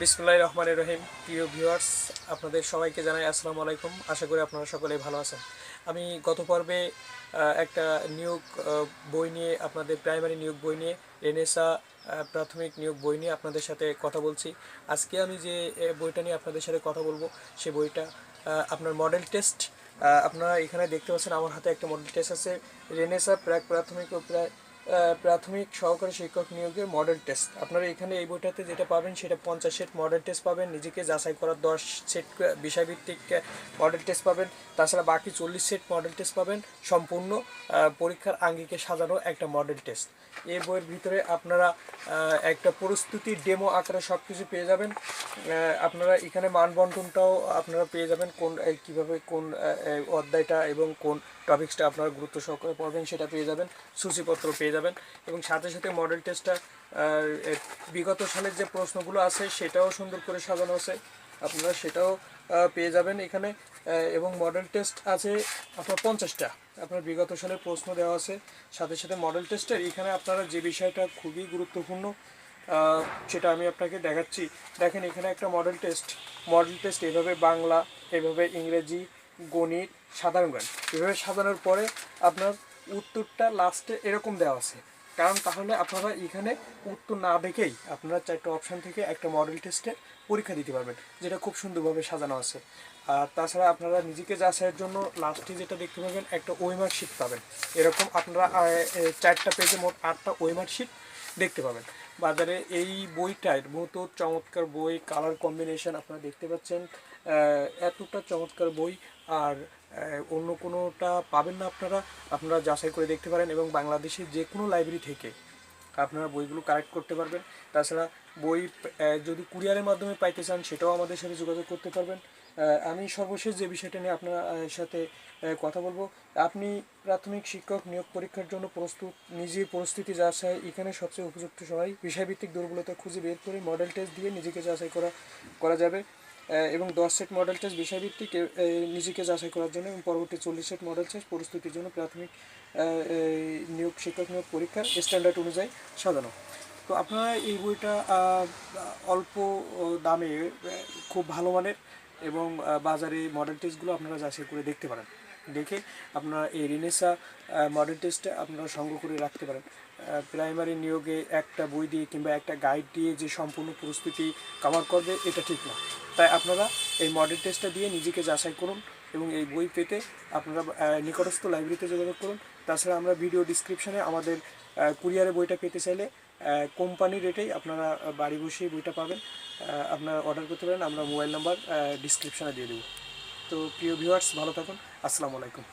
বিসমুল্লাহ রহমান রহিম। প্রিয় ভিউয়ার্স, আপনাদের সবাইকে জানাই আসসালামু আলাইকুম। আশা করি আপনারা সকলেই ভালো আছেন। আমি গত পর্বে একটা নিয়োগ বই নিয়ে, আপনাদের প্রাইমারি নিয়োগ বই নিয়ে রেনেসা প্রাথমিক নিয়োগ বই নিয়ে আপনাদের সাথে কথা বলছি। আজকে আমি যে বইটা নিয়ে আপনাদের সাথে কথা বলব সেই বইটা আপনার মডেল টেস্ট আপনারা এখানে দেখতে পাচ্ছেন আমার হাতে একটা মডেল টেস্ট আছে। রেনেসা প্রাক প্রাথমিক ও প্রায় প্রাথমিক সহকারী শিক্ষক নিয়োগের মডেল টেস্ট আপনারা এখানে এই বইটাতে যেটা পাবেন, সেটা পঞ্চাশ সেট মডেল টেস্ট পাবেন। নিজেকে যাচাই করার দশ সেট বিষয়ভিত্তিক মডেল টেস্ট পাবেন। তাছাড়া বাকি চল্লিশ সেট মডেল টেস্ট পাবেন। সম্পূর্ণ পরীক্ষার আঙ্গিকে সাজানো একটা মডেল টেস্ট এই বইয়ের ভিতরে আপনারা একটা প্রস্তুতির ডেমো আকারে সব কিছু পেয়ে যাবেন। আপনারা এখানে মানবন্টনটাও আপনারা পেয়ে যাবেন, কোন কীভাবে কোন অধ্যায়টা এবং কোন টপিক্সটা আপনারা গুরুত্ব সহকারে পড়বেন সেটা পেয়ে যাবেন। সূচিপত্র পেয়ে যাবেন এবং সাথে সাথে মডেল টেস্টটা বিগত সালের যে প্রশ্নগুলো আছে সেটাও সুন্দর করে সাজানো আছে। আপনারা সেটাও পেয়ে যাবেন এখানে। এবং মডেল টেস্ট আছে আপনার পঞ্চাশটা। আপনার বিগত সালের প্রশ্ন দেওয়া আছে। সাথে সাথে মডেল টেস্টের এখানে আপনারা যে বিষয়টা খুবই গুরুত্বপূর্ণ সেটা আমি আপনাকে দেখাচ্ছি। দেখেন এখানে একটা মডেল টেস্ট মডেল টেস্ট এভাবে বাংলা, এভাবে ইংরেজি, গণিত, সাধারণ জ্ঞান। এভাবে সাজানোর পরে আপনার উত্তরটা লাস্টে এরকম দেওয়া আছে। কারণ তাহলে আপনারা এখানে উত্তর না দেখেই আপনারা চারটে অপশান থেকে একটা মডেল টেস্টে পরীক্ষা দিতে পারবেন, যেটা খুব সুন্দরভাবে সাজানো আছে। আর তাছাড়া আপনারা নিজেকে যাচাইয়ের জন্য লাস্টে যেটা দেখতে পাবেন, একটা ওয়েমার শিট পাবেন। এরকম আপনারা চারটা পেজে মোট আটটা ওয়েমার শিট দেখতে পাবেন। বাজারে এই বইটার মতো চমৎকার বই কালার কম্বিনেশন আপনারা দেখতে পাচ্ছেন এতটা চমৎকার বই। আর অন্য কোনোটা পাবেন না আপনারা। আপনারা যাচাই করে দেখতে পারেন এবং বাংলাদেশের যে কোনো লাইব্রেরি থেকে আপনারা বইগুলো কালেক্ট করতে পারবেন। তাছাড়া বই যদি কুরিয়ারের মাধ্যমে পাইতে চান, সেটাও আমাদের সাথে যোগাযোগ করতে পারবেন। আমি সর্বশেষ যে বিষয়টা নিয়ে আপনার সাথে কথা বলব, আপনি প্রাথমিক শিক্ষক নিয়োগ পরীক্ষার জন্য প্রস্তুত, নিজে পরিস্থিতি যাচাই এখানে সবচেয়ে উপযুক্ত সময়। বিষয়ভিত্তিক দুর্বলতা খুঁজে বের করে মডেল টেস্ট দিয়ে নিজেকে যাচাই করা করা যাবে। এবং দশ সেট মডেল টেস্ট বিষয়ভিত্তিক নিজেকে যাচাই করার জন্য এবং পরবর্তী চল্লিশ সেট মডেল টেস্ট প্রস্তুতির জন্য প্রাথমিক নিয়োগ, শিক্ষক নিয়োগ পরীক্ষার স্ট্যান্ডার্ড অনুযায়ী সাজানো। তো আপনারা এই বইটা অল্প দামে খুব ভালো মানের এবং বাজারে মডেল টেস্টগুলো আপনারা যাচাই করে দেখতে পারেন। দেখে আপনারা এই রিনেসা মডেল টেস্টে আপনারা সংগ্রহ করে রাখতে পারেন। প্রাইমারি নিয়োগে একটা বই দিয়ে কিংবা একটা গাইড দিয়ে যে সম্পূর্ণ প্রস্তুতি কভার করবে, এটা ঠিক না। তাই আপনারা এই মডেল টেস্টটা দিয়ে নিজেকে যাচাই করুন এবং এই বই পেতে আপনারা নিকটস্থ লাইব্রেরিতে যোগাযোগ করুন। তাছাড়া আমরা ভিডিও ডিসক্রিপশানে আমাদের কুরিয়ারে বইটা পেতে চাইলে কোম্পানি রেটেই আপনারা বাড়ি বসেই বইটা পাবেন। আপনারা অর্ডার করতে পারেন, আমরা মোবাইল নাম্বার ডিসক্রিপশানে দিয়ে দেবো। তো প্রিয় ভিউয়ার্স ভালো থাকুন। আসসালামু আলাইকুম।